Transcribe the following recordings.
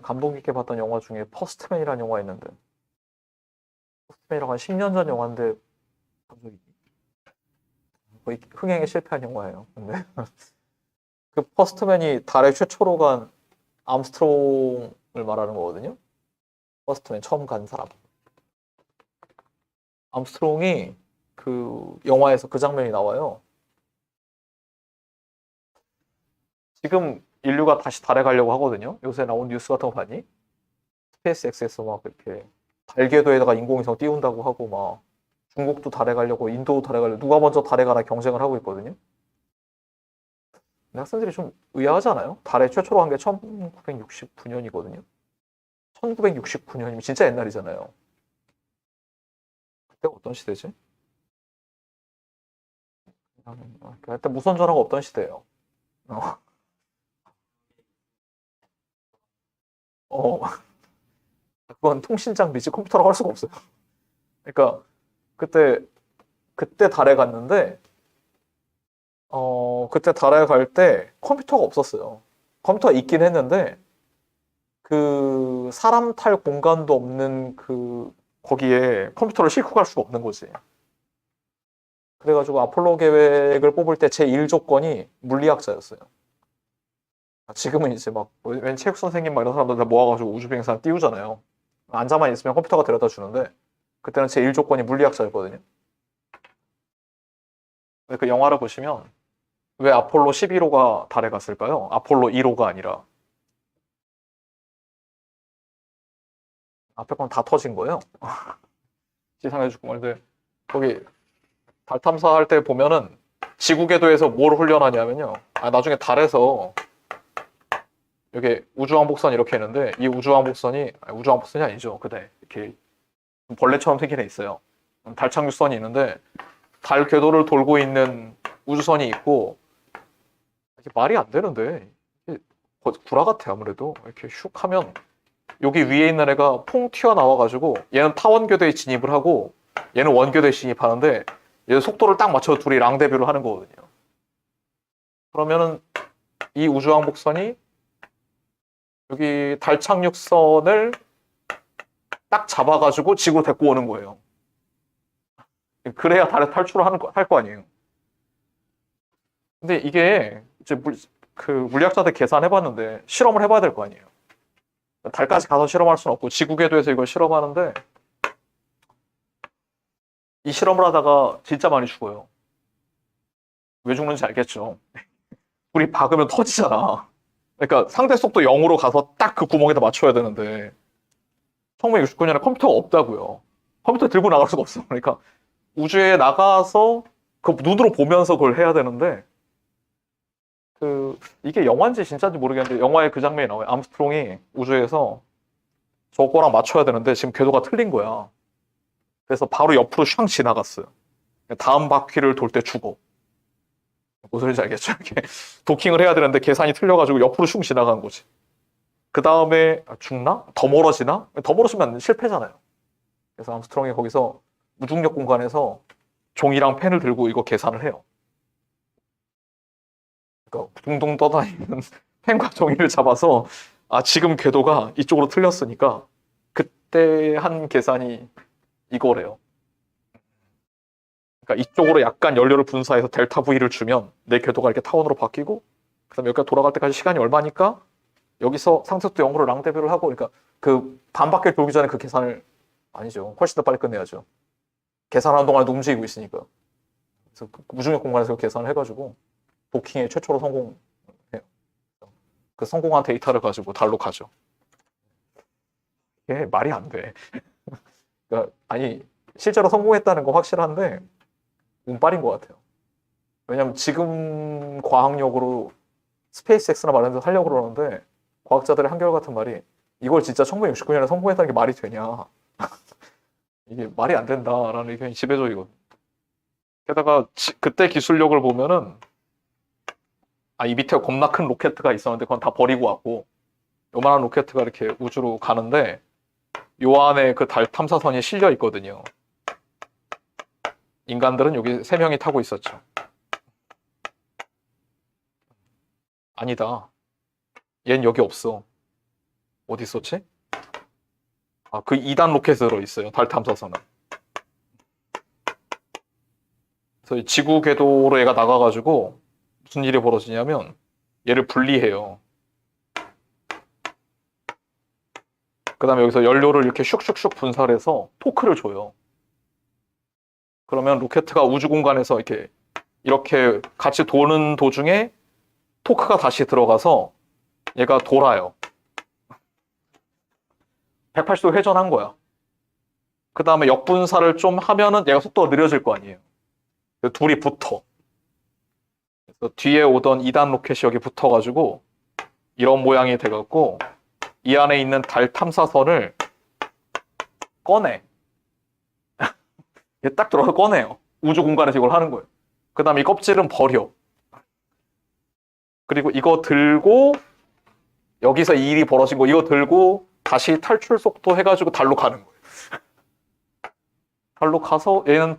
감동 깊게 봤던 영화 중에 퍼스트맨이라는 영화 있는데 퍼스트맨이라고 한 10년 전 영화인데 거의 흥행에 실패한 영화예요. 근데 그 퍼스트맨이 달에 최초로 간 암스트롱을 말하는 거거든요. 퍼스트맨 처음 간 사람. 암스트롱이 그 영화에서 그 장면이 나와요. 지금 인류가 다시 달에 가려고 하거든요. 요새 나온 뉴스 같은 거 봤니? 스페이스X에서 막 이렇게 달 궤도에다가 인공위성 띄운다고 하고 막 중국도 달에 가려고 인도도 달에 가려고 누가 먼저 달에 가나 경쟁을 하고 있거든요. 학생들이 좀 의아하지 않아요? 달에 최초로 간 게 1969년이거든요. 1969년이면 진짜 옛날이잖아요. 그때 어떤 시대지? 그냥, 그때 무선 전화가 없던 시대예요. 어. 어. 그건 통신 장비지 컴퓨터라고 할 수가 없어요. 그러니까 그때 그때 달에 갔는데 어 그때 달에 갈 때 컴퓨터가 없었어요. 컴퓨터가 있긴 했는데 그 사람 탈 공간도 없는 그 거기에 컴퓨터를 싣고 갈 수가 없는 거지. 그래가지고 아폴로 계획을 뽑을 때 제 1조건이 물리학자였어요. 아, 지금은 이제 막, 웬 체육 선생님 막 이런 사람들 다 모아가지고 우주 비행선 띄우잖아요. 앉아만 있으면 컴퓨터가 데려다 주는데, 그때는 제 1조건이 물리학자였거든요. 그 영화를 보시면, 왜 아폴로 11호가 달에 갔을까요? 아폴로 1호가 아니라. 앞에 건 다 터진 거예요. 지상에 죽고 말데 거기 달 탐사할 때 보면은 지구 궤도에서 뭘 훈련하냐면요. 아, 나중에 달에서 여기 우주왕복선 이렇게 있는데 이 우주왕복선이 아니, 우주왕복선이 아니죠. 그대 이렇게 벌레처럼 생긴 애 있어요. 달 착륙선이 있는데 달 궤도를 돌고 있는 우주선이 있고 이게 말이 안 되는데 구라 같아 아무래도 이렇게 슉 하면 여기 위에 있는 애가 퐁 튀어나와 가지고 얘는 타원 궤도에 진입을 하고 얘는 원 궤도에 진입하는데 얘 속도를 딱 맞춰 둘이 랑데뷰를 하는 거거든요. 그러면은 이 우주왕복선이 여기 달 착륙선을 딱 잡아가지고 지구 데리고 오는 거예요. 그래야 달에 탈출을 하는 거, 할 거 아니에요. 근데 이게 이제 물, 그 물리학자들 계산해봤는데 실험을 해봐야 될 거 아니에요. 달까지 가서 실험할 수는 없고 지구 궤도에서 이걸 실험하는데 이 실험을 하다가 진짜 많이 죽어요. 왜 죽는지 알겠죠? 우리 박으면 터지잖아. 그러니까 상대 속도 0으로 가서 딱 그 구멍에다 맞춰야 되는데 1969년에 컴퓨터가 없다고요. 컴퓨터 들고 나갈 수가 없어. 그러니까 우주에 나가서 그 눈으로 보면서 그걸 해야 되는데 그 이게 영화인지 진짜인지 모르겠는데 영화에 그 장면이 나와요. 암스트롱이 우주에서 저거랑 맞춰야 되는데 지금 궤도가 틀린 거야. 그래서 바로 옆으로 샹 지나갔어요. 다음 바퀴를 돌 때 죽어. 무슨 소리인지 알겠죠? 도킹을 해야 되는데 계산이 틀려가지고 옆으로 슝 지나간 거지. 그 다음에 죽나? 더 멀어지나? 더 멀어지면 실패잖아요. 그래서 암스트롱이 거기서 무중력 공간에서 종이랑 펜을 들고 이거 계산을 해요. 그러니까 둥둥 떠다니는 펜과 종이를 잡아서 아 지금 궤도가 이쪽으로 틀렸으니까 그때 한 계산이 이거래요. 그러니까 이쪽으로 약간 연료를 분사해서 델타 V를 주면 내 궤도가 이렇게 타원으로 바뀌고 그다음에 여기까지 돌아갈 때까지 시간이 얼마니까 여기서 상속도 0으로 랑데뷰를 하고 그러니까 그 반바퀴 돌기 전에 그 계산을 아니죠. 훨씬 더 빨리 끝내야죠. 계산하는 동안에 움직이고 있으니까. 그래서 그 무중력 공간에서 계산을 해가지고 도킹에 최초로 성공해요. 그 성공한 데이터를 가지고 달로 가죠. 이게 말이 안 돼. 그러니까 아니 실제로 성공했다는 건 확실한데 운빨인 것 같아요. 왜냐면 지금 과학력으로 스페이스X나 말하는 데 하려고 그러는데 과학자들의 한결같은 말이 이걸 진짜 1969년에 성공했다는 게 말이 되냐. 이게 말이 안 된다라는 의견이 지배적이거든. 게다가 지- 그때 기술력을 보면은 아, 이 밑에 겁나 큰 로켓가 있었는데 그건 다 버리고 왔고 요만한 로켓가 이렇게 우주로 가는데 요 안에 그 달 탐사선이 실려 있거든요. 인간들은 여기 세 명이 타고 있었죠. 아니다. 얜 여기 없어. 어디 있었지? 아, 그 2단 로켓으로 있어요. 달 탐사선은. 그래서 이 지구 궤도로 얘가 나가가지고 무슨 일이 벌어지냐면 얘를 분리해요. 그 다음에 여기서 연료를 이렇게 슉슉슉 분사해서 토크를 줘요. 그러면 로켓가 우주 공간에서 이렇게 이렇게 같이 도는 도중에 토크가 다시 들어가서 얘가 돌아요. 180도 회전한 거야. 그 다음에 역분사를 좀 하면은 얘가 속도가 느려질 거 아니에요. 그래서 둘이 붙어. 그래서 뒤에 오던 2단 로켓이 여기 붙어가지고 이런 모양이 돼갖고 이 안에 있는 달 탐사선을 꺼내. 얘딱 들어가서 꺼내요. 우주 공간에서 이걸 하는 거예요. 그 다음에 이 껍질은 버려. 그리고 이거 들고 여기서 이 일이 벌어진 거 이거 들고 다시 탈출 속도 해가지고 달로 가는 거예요. 달로 가서 얘는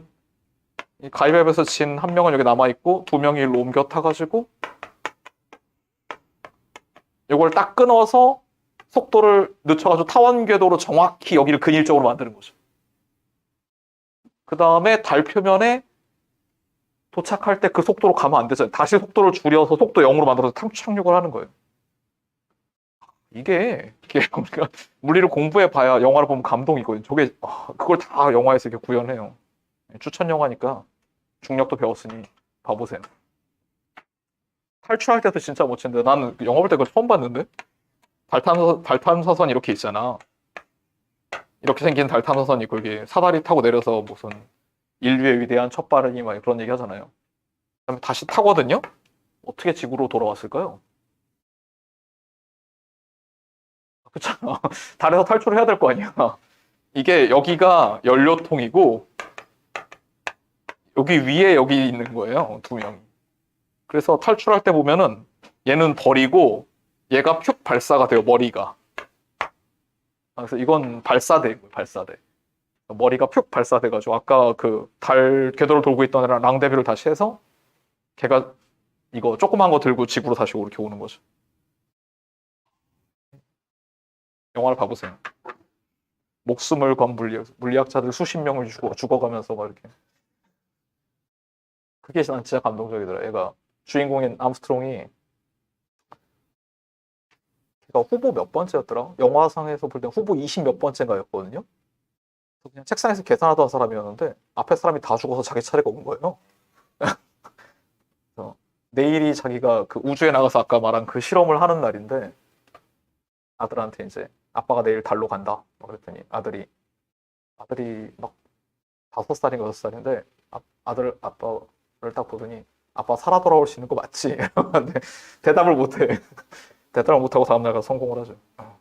이 가위바위보에서 진 한 명은 여기 남아 있고 두 명이 일로 옮겨 타가지고 이걸 딱 끊어서 속도를 늦춰가지고 타원 궤도로 정확히 여기를 근일적으로 만드는 거죠. 그 다음에 달 표면에 도착할 때 그 속도로 가면 안 되잖아요. 다시 속도를 줄여서 속도 0으로 만들어서 탕- 착륙을 하는 거예요. 이게, 이게 우리가 물리를 공부해 봐야 영화를 보면 감동이거든요. 저게 아, 그걸 다 영화에서 이렇게 구현해요. 추천 영화니까 중력도 배웠으니 봐보세요. 탈출할 때도 진짜 멋진데 나는 영화 볼 때 그걸 처음 봤는데 달탐사, 달탐사선 이렇게 있잖아. 이렇게 생긴 달 탐사선 있고 이게 사다리 타고 내려서 무슨 인류의 위대한 첫 발은이 막 그런 얘기 하잖아요. 그다음에 다시 타거든요. 어떻게 지구로 돌아왔을까요? 그렇잖아. 달에서 탈출을 해야 될 거 아니야. 이게 여기가 연료통이고 여기 위에 여기 있는 거예요. 두 명이. 그래서 탈출할 때 보면은 얘는 버리고 얘가 푹 발사가 돼요. 머리가. 아, 그래서 이건 발사대, 발사대. 머리가 푹 발사돼가지고 아까 그 달 궤도를 돌고 있던 애랑 랑데뷰를 다시 해서 걔가 이거 조그만 거 들고 지구로 다시 이렇게 오는 거죠. 영화를 봐보세요. 목숨을 건 물리학, 물리학자들 수십 명을 죽어, 죽어가면서 막 이렇게. 그게 난 진짜 감동적이더라. 얘가 주인공인 암스트롱이 걔가 후보 몇 번째였더라? 영화상에서 볼 때 후보 20 몇 번째인가였거든요. 그냥 책상에서 계산하던 사람이었는데 앞에 사람이 다 죽어서 자기 차례가 온 거예요. 내일이 자기가 그 우주에 나가서 아까 말한 그 실험을 하는 날인데 아들한테 이제 아빠가 내일 달로 간다. 막 그랬더니 아들이 아들이 막 다섯 살인가 여섯 살인데 아, 아들 아빠를 딱 보더니 아빠 살아 돌아올 수 있는 거 맞지? 대답을 못해. 대답을 못하고 다음날 가서 성공을 하죠. 어.